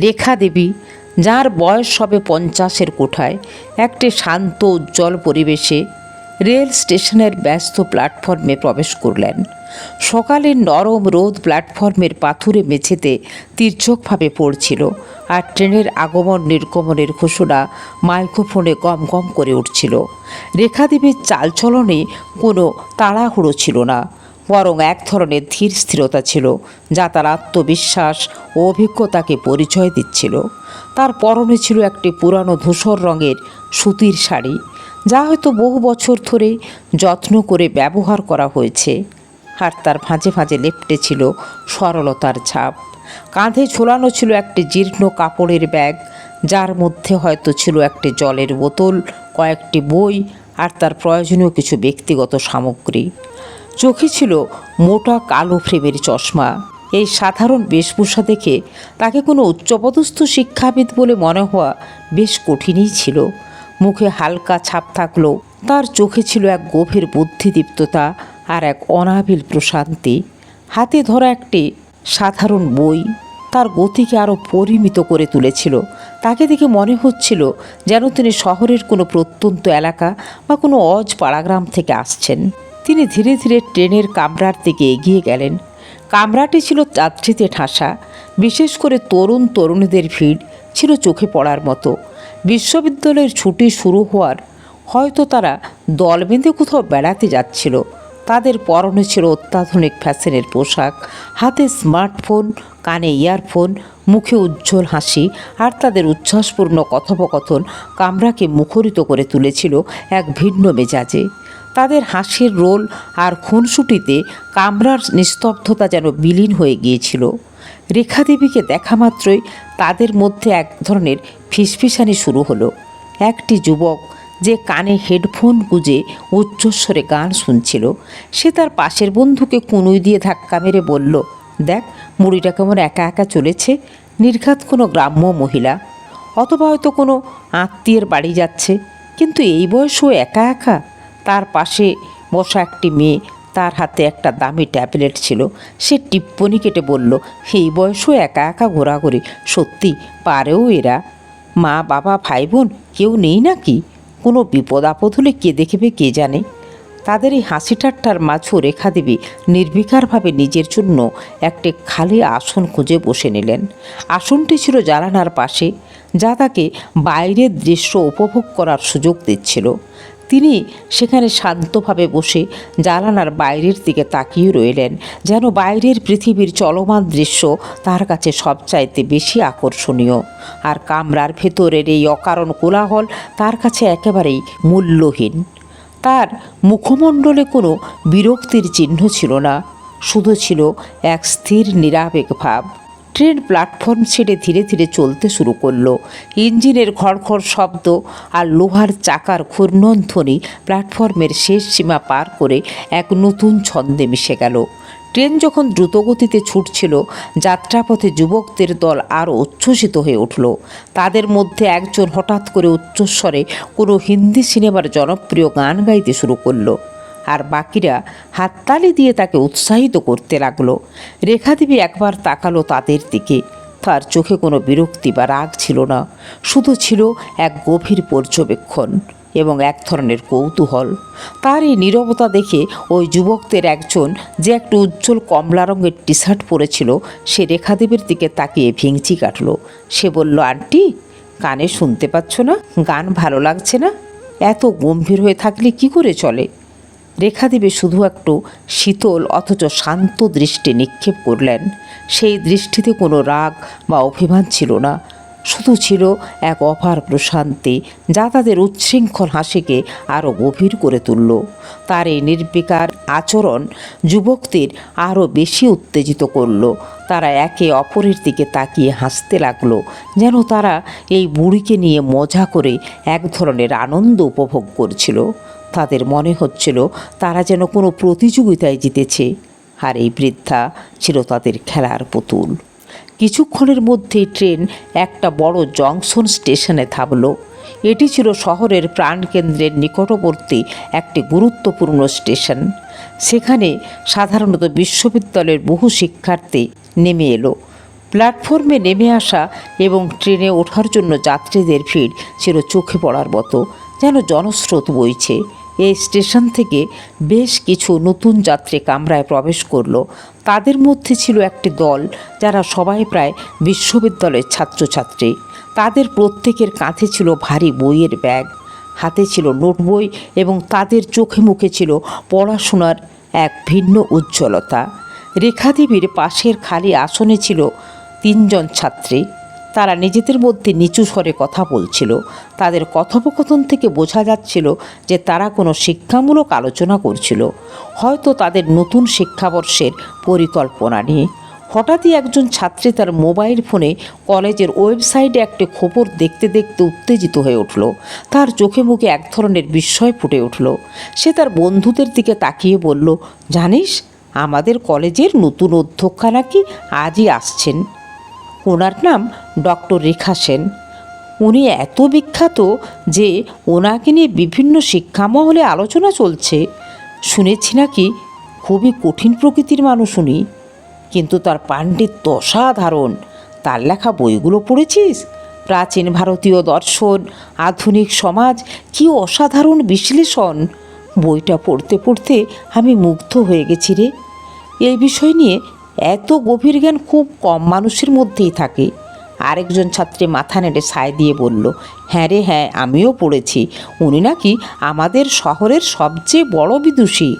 রেখা দেবী, যার বয়স হবে পঞ্চাশের কোঠায়, একটি শান্ত, উজ্জ্বল পরিবেশে রেল স্টেশনের ব্যস্ত প্ল্যাটফর্মে প্রবেশ করলেন। সকালের নরম রোদ প্ল্যাটফর্মের পাথুরে মেঝেতে তীর্যকভাবে পড়ছিল আর ট্রেনের আগমন নির্গমনের ঘোষণা মাইক্রোফোনে গম গম করে উঠছিল। রেখাদেবীর চালচলনে কোনো তাড়াহুড়ো ছিল না। বরং এক ধরনের ধীর স্থিরতা ছিল, যা তার আত্মবিশ্বাস ও অভিজ্ঞতাকে পরিচয় দিচ্ছিল। তার পরনে ছিল একটি পুরানো ধূসর রঙের সুতির শাড়ি, যা হয়তো বহু বছর ধরে যত্ন করে ব্যবহার করা হয়েছে। আর তার ভাঁজে ভাঁজে লেপটে ছিল সরলতার ছাপ। কাঁধে ঝোলানো ছিল একটি জীর্ণ কাপড়ের ব্যাগ, যার মধ্যে হয়তো ছিল একটি জলের বোতল, কয়েকটি বই আর তার প্রয়োজনীয় কিছু ব্যক্তিগত সামগ্রী। চোখে ছিল মোটা কালো ফ্রেমের চশমা। এই সাধারণ বেশভূষা দেখে তাকে কোনো উচ্চপদস্থ শিক্ষাবিদ বলে মনে হওয়া বেশ কঠিনই ছিল। মুখে হালকা ছাপ থাকল তার চোখে ছিল এক গভীর বুদ্ধিদীপ্ততা আর এক অনাবিল প্রশান্তি। হাতে ধরা একটি সাধারণ বই তার গতিকে আরও পরিমিত করে তুলেছিল। তাকে দেখে মনে হচ্ছিল যেন তিনি শহরের কোনো প্রত্যন্ত এলাকা বা কোনো অজ পাড়াগ্রাম থেকে আসছেন। তিনি ধীরে ধীরে ট্রেনের কামরার দিকে এগিয়ে গেলেন। কামরাটি ছিল যাত্রীতে ঠাসা। বিশেষ করে তরুণ তরুণীদের ভিড় ছিল চোখে পড়ার মতো। বিশ্ববিদ্যালয়ের ছুটি শুরু হওয়ার হয়তো তারা দল বেঁধে কোথাও বেড়াতে যাচ্ছিল। তাদের পরনে ছিল অত্যাধুনিক ফ্যাশনের পোশাক, হাতে স্মার্টফোন, কানে ইয়ারফোন, মুখে উজ্জ্বল হাসি আর তাদের উচ্ছ্বাসপূর্ণ কথোপকথন কামরাকে মুখরিত করে তুলেছিল এক ভিন্ন মেজাজে। তাদের হাসির রোল আর খুনসুটিতে কামরার নিস্তব্ধতা যেন বিলীন হয়ে গিয়েছিল। রেখাদেবীকে দেখা মাত্রই তাদের মধ্যে এক ধরনের ফিসফিসানি শুরু হলো। একটি যুবক যে কানে হেডফোন গুজে উচ্চস্বরে গান শুনছিল, সে তার পাশের বন্ধুকে কুনুই দিয়ে ধাক্কা মেরে বলল, দেখ, মুড়িটা কেমন একা একা চলেছে, নির্ঘাত কোনো গ্রাম্য মহিলা। অথবা হয়তো কোনো আত্মীয়ের বাড়ি যাচ্ছে, কিন্তু এই বয়সও একা একা? তার পাশে বসা একটি মেয়ে, তার হাতে একটা দামি ট্যাবলেট ছিল। সে টিপ্পনি কেটে বলল, এই বয়সও একা একা ঘোরাঘুরি, সত্যি পারেও এরা? মা, বাবা ভাই বোন কেউ নেই নাকি? কোনো বিপদ আপদ হলে কে দেখবে, কে জানে? তাদের এই হাসি ঠাট্টার মাঝও রেখা দেবী নির্বিকারভাবে নিজের জন্য একটি খালি আসন খুঁজে বসে নিলেন। আসনটি ছিল জানালার পাশে, যা তাকে বাইরের দৃশ্য উপভোগ করার সুযোগ দিচ্ছিল। তিনি সেখানে শান্তভাবে বসে জানালার বাইরের দিকে তাকিয়ে রইলেন, যেন বাইরের পৃথিবীর চলমান দৃশ্য তার কাছে সবচাইতে বেশি আকর্ষণীয়। আর কামরার ভেতরের এই অকারণ কোলাহল তার কাছে একেবারেই মূল্যহীন। তার মুখমণ্ডলে কোনো বিরক্তির চিহ্ন ছিল না, শুধু ছিল এক স্থির নিরাবেগ ভাব। ট্রেন প্ল্যাটফর্ম ছেড়ে ধীরে ধীরে চলতে শুরু করল। ইঞ্জিনের ঘড়ঘড় শব্দ আর লোহার চাকার ঘূর্ণন ধ্বনি প্ল্যাটফর্মের শেষ সীমা পার করে এক নতুন ছন্দে মিশে গেল। ট্রেন যখন দ্রুতগতিতে ছুটছিল, যাত্রাপথে যুবকদের দল আরও উচ্ছ্বসিত হয়ে উঠল। তাদের মধ্যে একজন হঠাৎ করে উচ্চস্বরে কোনো হিন্দি সিনেমার জনপ্রিয় গান গাইতে শুরু করল। আর বাকিরা হাততালি দিয়ে তাকে উৎসাহিত করতে লাগল। রেখাদেবী একবার তাকালো তাদের দিকে। তার চোখে কোনো বিরক্তি বা রাগ ছিল না, শুধু ছিল এক গভীর পর্যবেক্ষণ এবং এক ধরনের কৌতূহল। তার এই নীরবতা দেখে ওই যুবকদের একজন যে একটু উজ্জ্বল কমলা রঙের টি শার্ট পরেছিল, সে রেখাদেবীর দিকে তাকিয়ে ভিংচি কাটল। সে বলল, আন্টি, কানে শুনতে পাচ্ছ না? গান ভালো লাগছে না? এত গম্ভীর হয়ে থাকলে কি করে চলে? রেখাদেবী শুধু একটু শীতল অথচ শান্ত দৃষ্টি নিক্ষেপ করলেন। সেই দৃষ্টিতে কোনো রাগ বা অভিমান ছিল না। শুধু ছিল এক অপার প্রশান্তি যা তাদের উচ্ছৃঙ্খল হাসিকে আরও গভীর করে তুলল। তার এই নির্বিকার আচরণ যুবকদের আরও বেশি উত্তেজিত করল। তারা একে অপরের দিকে তাকিয়ে হাসতে লাগল, যেন তারা এই বুড়িকে নিয়ে মজা করে এক ধরনের আনন্দ উপভোগ করছিল। তাদের মনে হচ্ছিল তারা যেন কোনো প্রতিযোগিতায় জিতেছে। আর এই বৃদ্ধা ছিল তাদের খেলার পুতুল। কিছুক্ষণের মধ্যেই ট্রেন একটা বড় জংশন স্টেশনে থামলো। এটি ছিল শহরের প্রাণকেন্দ্রের নিকটবর্তী একটি গুরুত্বপূর্ণ স্টেশন। সেখানে সাধারণত বিশ্ববিদ্যালয়ের বহু শিক্ষার্থী নেমে এলো। প্ল্যাটফর্মে নেমে আসা এবং ট্রেনে ওঠার জন্য যাত্রীদের ভিড় ছিল চোখে পড়ার মতো, যেন জনস্রোত বইছে। এই স্টেশন থেকে বেশ কিছু নতুন যাত্রী কামরায় প্রবেশ করল। তাদের মধ্যে ছিল একটি দল, যারা সবাই প্রায় বিশ্ববিদ্যালয়ের ছাত্রছাত্রী। তাদের প্রত্যেকের কাঁধে ছিল ভারী বইয়ের ব্যাগ, হাতে ছিল নোট বই এবং তাদের চোখে মুখে ছিল পড়াশোনার এক ভিন্ন উজ্জ্বলতা। রেখাদেবীর পাশের খালি আসনে ছিল তিনজন ছাত্রী। তারা নিজেদের মধ্যে নিচু স্বরে কথা বলছিল। তাদের কথোপকথন থেকে বোঝা যাচ্ছিল যে তারা কোনো শিক্ষামূলক আলোচনা করছিল। হয়তো তাদের নতুন শিক্ষাবর্ষের পরিকল্পনা নিয়ে। হঠাৎই একজন ছাত্রী তার মোবাইল ফোনে কলেজের ওয়েবসাইটে একটি খবর দেখতে দেখতে উত্তেজিত হয়ে উঠল। তার চোখে মুখে এক ধরনের বিস্ময় ফুটে উঠল। সে তার বন্ধুদের দিকে তাকিয়ে বলল, জানিস, আমাদের কলেজের নতুন অধ্যক্ষা নাকি আজই আসছেন। ওনার নাম ডক্টর রেখা সেন। উনি এত বিখ্যাত যে ওনাকে নিয়ে বিভিন্ন শিক্ষামহলে আলোচনা চলছে। শুনেছি নাকি খুবই কঠিন প্রকৃতির মানুষ উনি। কিন্তু তার পাণ্ডিত্য অসাধারণ তার লেখা বইগুলো পড়েছিস? প্রাচীন ভারতীয় দর্শন, আধুনিক সমাজ, কি অসাধারণ বিশ্লেষণ। বইটা পড়তে পড়তে আমি মুগ্ধ হয়ে গেছি রে। এই বিষয় নিয়ে এত গভীর জ্ঞান খুব কম মানুষের মধ্যেই থাকে। আরেকজন ছাত্রী মাথা নেড়ে সায় দিয়ে বলল হ্যাঁ রে হ্যাঁ আমিও পড়েছি। উনি নাকি আমাদের শহরের সবচেয়ে বড় বিদুষী।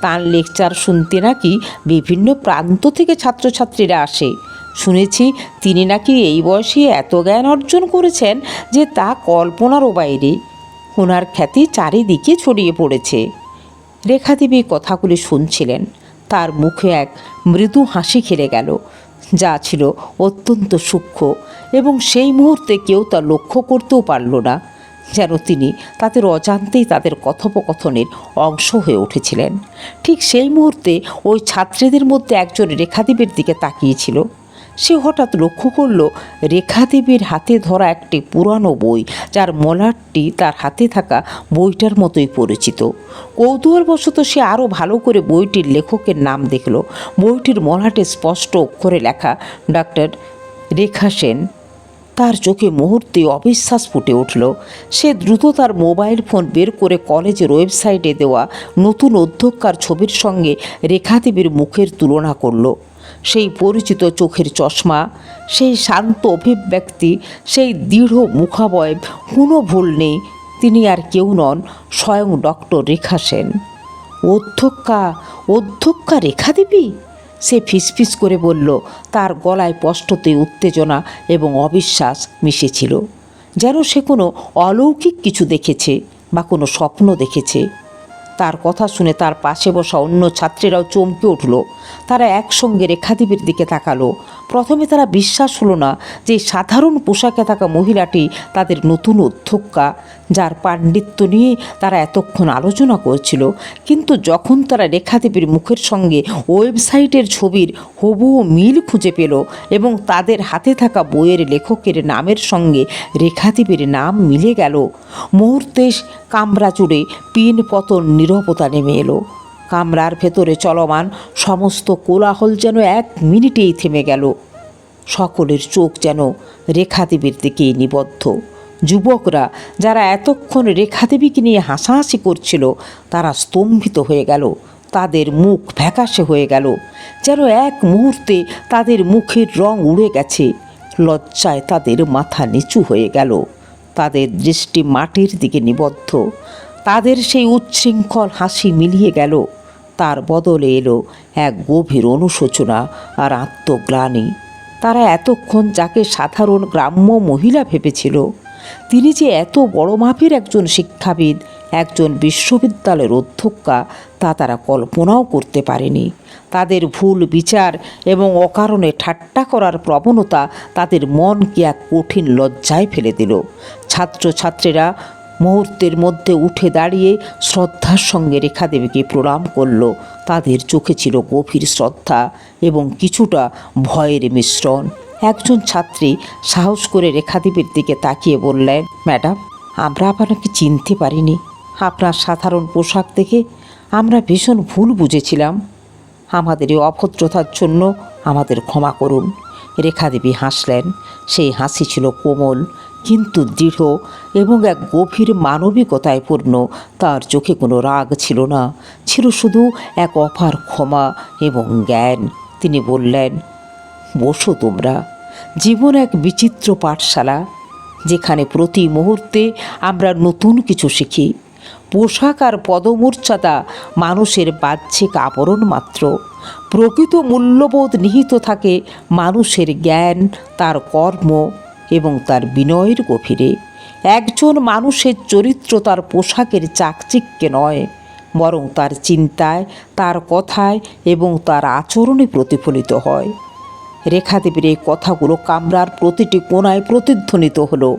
তার লেকচার শুনতে নাকি বিভিন্ন প্রান্ত থেকে ছাত্রছাত্রীরা আসে। শুনেছি তিনি নাকি এই বয়সে এত জ্ঞান অর্জন করেছেন যে তা কল্পনারও বাইরে। ওনার খ্যাতি চারিদিকে ছড়িয়ে পড়েছে। রেখাদেবী কথাগুলি শুনছিলেন। তার মুখে এক মৃদু হাসি খেলে গেল, যা ছিল অত্যন্ত সূক্ষ্ম এবং সেই মুহূর্তে কেউ তা লক্ষ্য করতেও পারল না, যেন তিনি তাদের অজান্তেই তাদের কথোপকথনের অংশ হয়ে উঠেছিলেন। ঠিক সেই মুহূর্তে ওই ছাত্রীদের মধ্যে একজন রেখাদীপের দিকে তাকিয়েছিল সে হঠাৎ লক্ষ্য করল রেখাদেবীর হাতে ধরা একটি পুরানো বই, যার মলাটটি তার হাতে থাকা বইটার মতোই পরিচিত। কৌতূহলবশত সে আরও ভালো করে বইটির লেখকের নাম দেখল। বইটির মলাটে স্পষ্ট অক্ষরে লেখা ডক্টর রেখা সেন। তার চোখে মুহূর্তে অবিশ্বাস ফুটে উঠল। সে দ্রুত তার মোবাইল ফোন বের করে কলেজের ওয়েবসাইটে দেওয়া নতুন অধ্যক্ষার ছবির সঙ্গে রেখাদেবীর মুখের তুলনা করল। সেই পরিচিত চোখের চশমা, সেই শান্ত অভিব্যক্তি, সেই দৃঢ় মুখাবয়ব কোনো ভুল নেই। তিনি আর কেউ নন, স্বয়ং ডক্টর রেখা সেন। অধ্যক্ষা অধ্যক্ষা রেখা দেবী? সে ফিসফিস করে বলল, তার গলায় স্পষ্টতে উত্তেজনা এবং অবিশ্বাস মিশেছিল। যেন সে কোনো অলৌকিক কিছু দেখেছে বা কোনো স্বপ্ন দেখেছে। তার কথা শুনে তার পাশে বসা অন্য ছাত্রীরাও চমকে উঠল। তারা একসঙ্গে রেখাদেবীর দিকে তাকালো। প্রথমে তারা বিশ্বাস হলো না যে সাধারণ পোশাকে থাকা মহিলাটি তাদের নতুন অধ্যক্ষা। যার পাণ্ডিত্য নিয়ে তারা এতক্ষণ আলোচনা করছিল। কিন্তু যখন তারা রেখাদেবীর মুখের সঙ্গে ওয়েবসাইটের ছবির হবুও মিল খুঁজে পেল এবং তাদের হাতে থাকা বইয়ের লেখকের নামের সঙ্গে রেখাদেবীর নাম মিলে গেল, মুহূর্তে কামরা জুড়ে পিন পতন নিরবতা নেমে এলো। কামরার ভেতরে চলমান সমস্ত কোলাহল যেন এক মিনিটেই থেমে গেল। সকলের চোখ যেন রেখাদেবীর দিকেই নিবদ্ধ। যুবকরা যারা এতক্ষণ রেখাদেবীকে নিয়ে হাসাহাসি করছিল, তারা স্তম্ভিত হয়ে গেল। তাদের মুখ ফ্যাকাশে হয়ে গেল। যেন এক মুহূর্তে তাদের মুখের রং উড়ে গেছে। লজ্জায় তাদের মাথা নিচু হয়ে গেল। তাদের দৃষ্টি মাটির দিকে নিবদ্ধ। তাদের সেই উচ্ছৃঙ্খল হাসি মিলিয়ে গেল। তার বদলে এলো এক গভীর অনুশোচনা আর আত্মগ্লানি। তারা এতক্ষণ যাকে সাধারণ গ্রাম্য মহিলা ভেবেছিল তিনি যে এত বড় মাপের একজন শিক্ষাবিদ, একজন বিশ্ববিদ্যালয়ের অধ্যক্ষা, তা তারা কল্পনাও করতে পারেনি। তাদের ভুল বিচার এবং অকারণে ঠাট্টা করার প্রবণতা তাদের মনকে এক কঠিন লজ্জায় ফেলে দিল। ছাত্রছাত্রীরা মুহূর্তের মধ্যে উঠে দাঁড়িয়ে শ্রদ্ধার সঙ্গে রেখাদেবীকে প্রণাম করল। তাদের চোখে ছিল গভীর শ্রদ্ধা এবং কিছুটা ভয়ের মিশ্রণ। একজন ছাত্রী সাহস করে রেখাদেবীর দিকে তাকিয়ে বললেন ম্যাডাম, আমরা আপনাকে চিনতে পারিনি। আপনার সাধারণ পোশাক দেখে আমরা ভীষণ ভুল বুঝেছিলাম। আমাদের এই অভদ্রতার জন্য আমাদের ক্ষমা করুন। রেখাদেবী হাসলেন। সেই হাসি ছিল কোমল, কিন্তু দৃঢ় এবং এক গভীর মানবিকতায় পূর্ণ। তার চোখে কোনো রাগ ছিল না, ছিল শুধু এক অপার ক্ষমা এবং জ্ঞান। তিনি বললেন বসো তোমরা। জীবন এক বিচিত্র পাঠশালা, যেখানে প্রতি মুহূর্তে আমরা নতুন কিছু শিখি। পোশাক আর পদমূর্ছাদা মানুষের বাহ্যিক আবরণ মাত্র। প্রকৃত মূল্যবোধ নিহিত থাকে মানুষের জ্ঞান, তার কর্ম এবং তার বিনয়ের গভীরে। একজন মানুষের চরিত্র তার পোশাকের চাকচিক্যে নয়, বরং তার চিন্তায়, তার কথায় এবং তার আচরণে প্রতিফলিত হয়। রেখাদেবীর এই কথাগুলো কামরার প্রতিটি কোণায় প্রতিধ্বনিত হলো।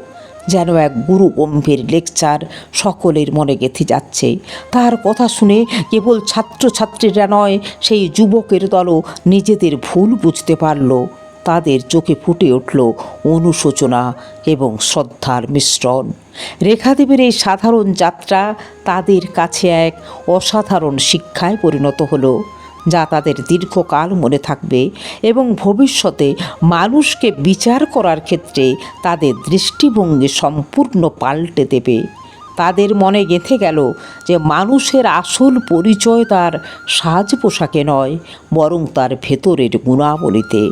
যেন এক গুরু গম্ভীর লেকচার সকলের মনে গেঁথে যাচ্ছে। তার কথা শুনে কেবল ছাত্রছাত্রীরা নয়, সেই যুবকের দলও নিজেদের ভুল বুঝতে পারল। তাদের চোখে ফুটে উঠল অনুশোচনা এবং শ্রদ্ধার মিশ্রণ। রেখাদেবীর এই সাধারণ যাত্রা তাদের কাছে এক অসাধারণ শিক্ষায় পরিণত হলো। যা তাদের দীর্ঘকাল মনে থাকবে এবং ভবিষ্যতে মানুষকে বিচার করার ক্ষেত্রে তাদের দৃষ্টিভঙ্গি সম্পূর্ণ পাল্টে দেবে। তাদের মনে গেঁথে গেল যে মানুষের আসল পরিচয় তার সাজ পোশাকে নয়, বরং তার ভেতরের গুণাবলীতে।